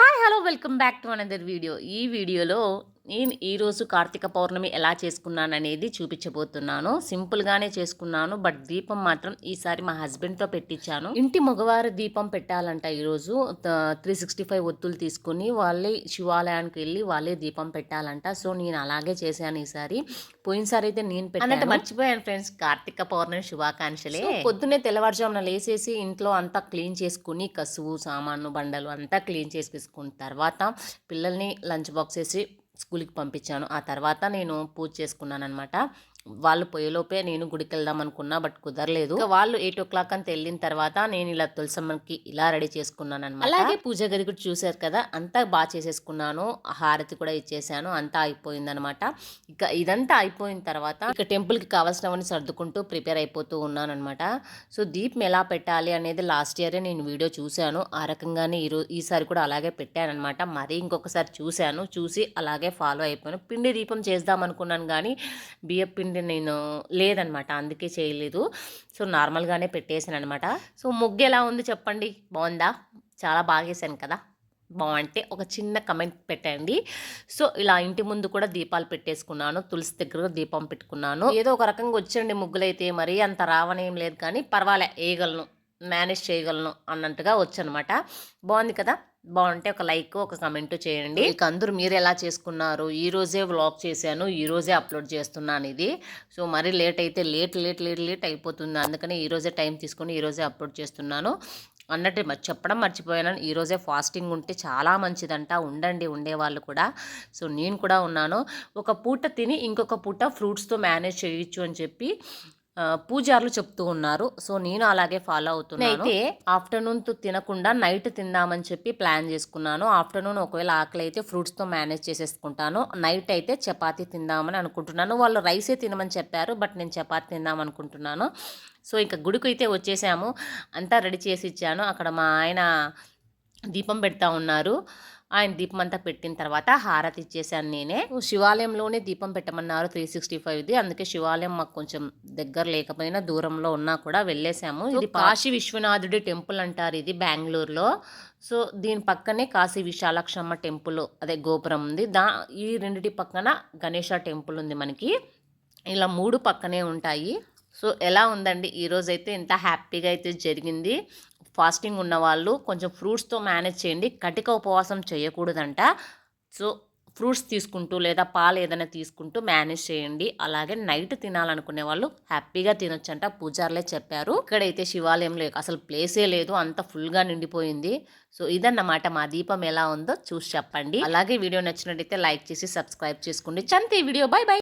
Hi hello welcome back to another video ఈ వీడియోలో నేను ఈరోజు కార్తీక పౌర్ణమి ఎలా చేసుకున్నాను అనేది చూపించబోతున్నాను సింపుల్గానే చేసుకున్నాను బట్ దీపం మాత్రం ఈసారి మా హస్బెండ్తో పెట్టించాను. ఇంటి మగవారి దీపం పెట్టాలంట ఈరోజు త్రీ సిక్స్టీ ఫైవ్ ఒత్తులు తీసుకుని వాళ్ళే శివాలయానికి వెళ్ళి వాళ్ళే దీపం పెట్టాలంట. సో నేను అలాగే చేశాను ఈసారి. పోయినసారి అయితే నేను పెట్టాను. మర్చిపోయాను ఫ్రెండ్స్ కార్తీక పౌర్ణమి శుభాకాంక్షలే. పొద్దున్నే తెల్లవారుజామున లేసేసి ఇంట్లో అంతా క్లీన్ చేసుకుని కసువు సామాను బండలు అంతా క్లీన్ చేసుకున్న తర్వాత పిల్లల్ని లంచ్ బాక్స్ వేసి స్కూల్కి పంపించాను. ఆ తర్వాత నేను పూజ చేసుకున్నాను అనమాట వాళ్ళు పోయేలోపే నేను గుడికి వెళ్దాం అనుకున్నా బట్ కుదరలేదు. వాళ్ళు ఎయిట్ ఓ క్లాక్ అంత వెళ్ళిన తర్వాత నేను ఇలా తులసమ్మకి ఇలా రెడీ చేసుకున్నాను అనమాట అలాగే పూజ గది కూడా చూశారు కదా అంతా బాగా చేసేసుకున్నాను హారతి కూడా ఇచ్చేసాను అంతా అయిపోయింది అనమాట ఇక ఇదంతా అయిపోయిన తర్వాత ఇక టెంపుల్కి కావాల్సినవన్నీ సర్దుకుంటూ ప్రిపేర్ అయిపోతూ ఉన్నాను అనమాట సో దీపం ఎలా పెట్టాలి అనేది లాస్ట్ ఇయరే నేను వీడియో చూశాను. ఆ రకంగానే ఈరోజు ఈసారి కూడా అలాగే పెట్టాను అనమాట మరీ ఇంకొకసారి చూశాను చూసి అలాగే ఫాలో అయిపోయాను. పిండి దీపం చేద్దాం అనుకున్నాను కానీ బియ్యం పిండి పిండి నేను లేదనమాట అందుకే చేయలేదు. సో నార్మల్గానే పెట్టేసాను అనమాట సో ముగ్గు ఎలా ఉంది చెప్పండి? బాగుందా? చాలా బాగా వేసాను కదా? బాగుంటే ఒక చిన్న కమెంట్ పెట్టండి. సో ఇలా ఇంటి ముందు కూడా దీపాలు పెట్టేసుకున్నాను తులసి దగ్గర దీపం పెట్టుకున్నాను. ఏదో ఒక రకంగా వచ్చండి ముగ్గులైతే మరీ అంత రావనేం లేదు కానీ పర్వాలే వేయగలను మేనేజ్ చేయగలను అన్నట్టుగా వచ్చనమాట. బాగుంది కదా? బాగుంటే ఒక లైక్ ఒక కమెంట్ చేయండి. ఇక అందరూ మీరు ఎలా చేసుకున్నారు? ఈ రోజే వ్లాగ్ చేశాను ఈ రోజే అప్లోడ్ చేస్తున్నాను ఇది సో మరీ లేట్ అయితే లేట్ లేట్ లేట్ లేట్ అయిపోతుంది. అందుకని ఈ రోజే టైం తీసుకొని ఈ రోజే అప్లోడ్ చేస్తున్నాను. అన్నట్టు చెప్పడం మర్చిపోయాను. ఈరోజే ఫాస్టింగ్ ఉంటే చాలా మంచిదంట. ఉండండి ఉండేవాళ్ళు కూడా. సో నేను కూడా ఉన్నాను. ఒక పూట తిని ఇంకొక పూట ఫ్రూట్స్తో మేనేజ్ చేయొచ్చు అని చెప్పి పూజారులు చెప్తూ ఉన్నారు. సో నేను అలాగే ఫాలో అవుతున్నాను. అయితే ఆఫ్టర్నూన్ తినకుండా నైట్ తిందామని చెప్పి ప్లాన్ చేసుకున్నాను. ఆఫ్టర్నూన్ ఒకవేళ ఆకలి అయితే ఫ్రూట్స్తో మేనేజ్ చేసేసుకుంటాను. నైట్ అయితే చపాతీ తిందామని అనుకుంటున్నాను. వాళ్ళు రైసే తినమని చెప్పారు బట్ నేను చపాతీ తిందాం అనుకుంటున్నాను. సో ఇంకా గుడికి అయితే వచ్చేసాము. అంతా రెడీ చేసి ఇచ్చాను. అక్కడ మా ఆయన దీపం పెడతా ఉన్నారు. ఆయన దీపం అంతా పెట్టిన తర్వాత హారతి ఇచ్చేసాను నేనే. శివాలయంలోనే దీపం పెట్టమన్నారు త్రీ సిక్స్టీ ఫైవ్ది. అందుకే శివాలయం మాకు కొంచెం దగ్గర లేకపోయినా దూరంలో ఉన్నా కూడా వెళ్ళేసాము ఇది కాశీ విశ్వనాథుడి టెంపుల్ అంటారు ఇది బెంగళూరులో. సో దీని పక్కనే కాశీ విశాలక్షమ్మ టెంపుల్ అదే గోపురం ఉంది. దా ఈ రెండిటి పక్కన గణేష టెంపుల్ ఉంది మనకి. ఇలా మూడు పక్కనే ఉంటాయి. సో ఎలా ఉందండి? ఈరోజైతే ఇంత హ్యాపీగా అయితే జరిగింది. ఫాస్టింగ్ ఉన్న వాళ్ళు కొంచెం ఫ్రూట్స్తో మేనేజ్ చేయండి. కటిక ఉపవాసం చేయకూడదంట. సో ఫ్రూట్స్ తీసుకుంటూ లేదా పాలు ఏదైనా తీసుకుంటూ మేనేజ్ చేయండి. అలాగే నైట్ తినాలనుకునే వాళ్ళు హ్యాపీగా తినొచ్చంట. పూజారులే చెప్పారు. ఇక్కడైతే శివాలయంలో అసలు ప్లేసే లేదు. అంత ఫుల్గా నిండిపోయింది. సో ఇదన్నమాట మా దీపం ఎలా ఉందో చూసి చెప్పండి. అలాగే వీడియో నచ్చినట్టయితే లైక్ చేసి సబ్స్క్రైబ్ చేసుకోండి. చంతే వీడియో. Bye bye